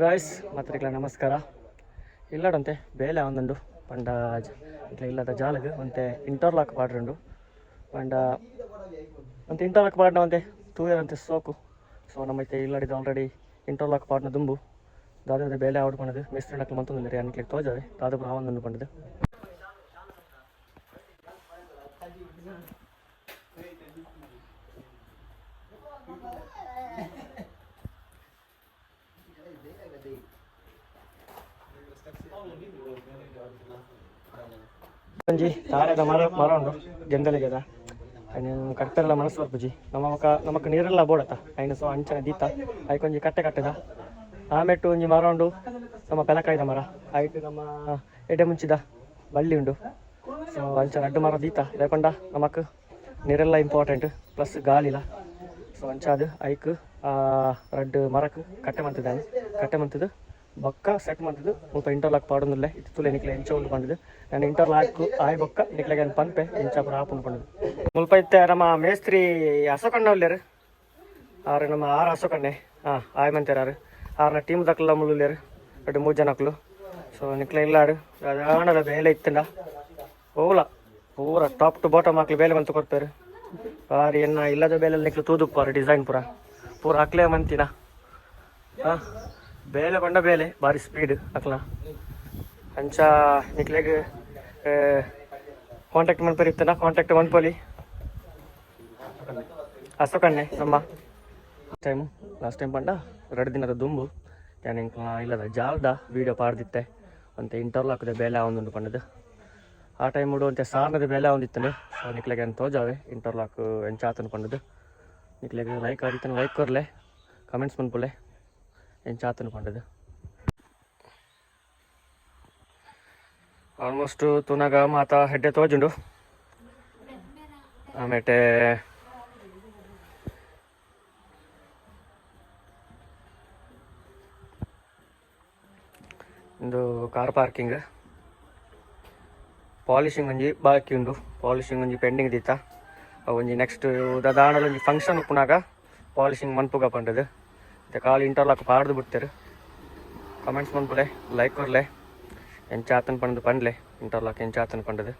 Guys ಮಾತ್ರಿಗಳ, ನಮಸ್ಕಾರ. ಇಲ್ಲಾಡಂತೆ, ಬೇಲೆ ಒಂದೊಂದು. ಪಂಡ ಇಲ್ಲದ ಜಾಲಗ ಒಂತೆ ಇಂಟರ್ಲಾಕ್ ಪಾಡ್ರಂಡು ಪಂಡ ಒಂತೆ ಇಂಟರ್ಲಾಕ್ ಪಾಡ್ನ ಒಂತೆ ತೂಯರಂತೆ ಸೋಕು. ಸೊ ನಮ್ಮೈತೆ ಇಲ್ಲಾಡಿದ ಆಲ್ರೆಡಿ ಇಂಟರ್ಲಾಕ್ ಪಾಡ್ನ ದುಂಬು. ದಾದ ಬೇಲೆ ಆಡ್ಕೊಂಡದು ಮಿಸ್ತ್ರಿ ಮತ್ತೊಂದು ಮಂತೊಂದು ಅನ್ಕೆ ತೋಜಾವೆ ದಾದ ಪುರ ಒಂದೊಂದು ಪಂಡದು ಒಂಜಿ ತಾರದ ಮರ ಮರ ಉಂಡು ಜಂಗಲಿಗೆದ ಅಯ್ನ ಕಟ್ಟೆಲ್ಲ ಮನಸ್ಸು ಬರ್ಪುಜಿ ನಮಕ ನಮಕ್ ನೀರೆಲ್ಲ ಬೋಡತ್ತ ಅಯ್ನ ಸೊ ಅಂಚನ ದೀತ. ಐಕೊಂಜಿ ಕಟ್ಟೆ ಕಟ್ಟದ. ಆಮೆಟ್ಟು ಒಂಜಿ ಮರ ಉಂಡು. ನಮ್ಮ ಪೆಲಕಾಯ್ದ ಮರ. ಆಯ್ತು ನಮ್ಮ ಎಡೆ ಮುಂಚಿದ ಬಳ್ಳಿ ಉಂಡು. ಸೊ, ಅಂಚನ ಅಡ್ಡು ಮರ ದೀತ. ಲೇಕೊಂಡ ನಮಕ್ ನೀರೆಲ್ಲ ಇಂಪಾರ್ಟೆಂಟ್ ಪ್ಲಸ್ ಗಾಳಿಲ. ಸೊ ಅಂಚಾದ ಐಕ್. ರಡ್ಡು ಮರಕ್ ಕಟ್ಟೆ ಮಂತಿದ್ದಾನೆ ಕಟ್ಟೆ ಮಂತಿದ್ದು ಬೊಕ್ಕ ಸೆಟ್ ಮಂತಿದ್ದು ಮುಲ್ಪ ಇಂಟರ್ಲಾಕ್ ಪಾಡೊಂದುಲ್ಲೆ ಇತ್ತು ತುಲೆ ನಿಕ್ಲೆ ಎಂಚ ಉಂಡು ಪಂಡದು ನಾನು ಇಂಟರ್ಲಾಕ್ ಆಯ್ ಬೊಕ್ಕ ನಿಕ್ಲೆಗೆ ಏನು ಪಂಪೆ ಆಪ್ ಆಪುಂಡು ಪಂಡದು ಮುಲ್ಪ ಇತ್ತೆ ನಮ್ಮ ಮೇಸ್ತ್ರಿ ಅಸೊಕಣ್ಣ ಉಲ್ಲೇರು ಆರು ನಮ್ಮ ಆರು ಅಸೊಕಣ್ಣೆ ಹಾಂ ಆಯ್ ಮಂತೇರಾರು ಆರ್ನ ಟೀಮ್ ದಕ್ಕಲ್ಲ ಮುಳ್ಳುಲ್ಲೇರು ಎರಡು ಮೂರು ಜನಕ್ಲು ಸೊ ನಿಕ್ಲೆ ಇಲ್ಲಾಡು ಅದಾಣದ ಬೇಲೆ ಇತ್ತಿಂದ ಹೋಗ್ಲ. ಪೂರ ಟಾಪ್ ಟು ಬಾಟಮ್ ಹಾಕ್ಲಿ ಬೇಲೆ ಬಂತು ಕೊಡ್ತಾರೆ ಬಾರಿ ಎನ್ನ ಇಲ್ಲದ ಬೇಲೆ ನಿಕ್ಲು ತೂದುಪ್ಪಾರು ಡಿಸೈನ್ ಪೂರ. ಪೂರ ಹಾಕ್ಲೇ ಮಂತಿನ? ಬೇಲೆ ಬಂಡ ಬೇಲೆ ಬಾರಿ ಸ್ಪೀಡ್ ಹಾಕ್ಲ. ಅಂಚ ನಿಕ್ಲೆಗ್ ಕಾಂಟ್ಯಾಕ್ಟ್ ಮನ್ಪರಿತ್ತನ ಕಾಂಟ್ಯಾಕ್ಟ್ ಮಾಡ್ಪೋಲಿ ಅಷ್ಟು ಕಣ್ಣೆ, ನಮ್ಮ. ಟೈಮು ಲಾಸ್ಟ್ ಟೈಮ್ ಪಂಡ ಎರಡು ದಿನದ ದುಂಬು. ಯಾನ ಇಲ್ಲದ ಜಾಲ್ದ ವೀಡಿಯೋ ಪಾಡ್ದಿತ್ತೆ. ಅಂತ ಇಂಟರ್ಲಾಕ್ದ ಬೇಲೆ ಒಂದು ಪಂಡದು ಆ ಟೈಮ್ ಉಡುವಂತೆ ಸಾರ್ನದ ಬೇಲೆ ಒಂದಿತ್ತನೆ. ನಿಕ್ಲೆಗೆ ಅಂತ ತೋಜಾವೆ ಇಂಟರ್ಲಾಕ್ ಎಂಚಾತನ ಪಂಡದು ನಿಕ್ಲೆಗೆ ಲೈಕ್ ಆದಿತ್ತನ ಲೈಕ್ ಕೊರ್ಲೆ ಕಮೆಂಟ್ಸ್ ಮನ್ಪುಲೆ ಎಂಚಾತನ ಪಂಡದು ಆಲ್ಮೋಸ್ಟ್ ತುನಾಗ ಮಾತ ಹೆಡ್ಡೆ ತೋಜುಂಡು. ಆಮೇಲೆ ಒಂದು ಕಾರ್ ಪಾರ್ಕಿಂಗ್ ಪಾಲಿಶಿಂಗ್ ಒಂಜಿ ಬಾಕಿ ಉಂಡು. ಪಾಲಿಶಿಂಗ್ ಒಂಜಿ ಪೆಂಡಿಂಗ್ ದೀತ. ಒಂಜಿ ನೆಕ್ಸ್ಟ್ ದಾಂಡಲ ಒಂಜಿ ಫಂಕ್ಷನ್ ಉಪ್ಪುನಾಗ ಪಾಲಿಶಿಂಗ್ ಮನ್ಪುಗ ಪಂಡದು ಮತ್ತೆ ಕಾಲ್ ಇಂಟರ್ಲಾಕ್ ಪಾಡ್ದು ಬಿಡ್ತಾರೆ. ಕಮೆಂಟ್ಸ್ ಮನ್ಪುಲೆ ಲೈಕ್ ಕೊರ್ಲೆ ಎಂಚಾತನ್ ಪಂಡದು ಪಂಡ್ಲೆ ಇಂಟರ್ಲಾಕ್ ಎಂಚಾತನ್ ಪಂಡದು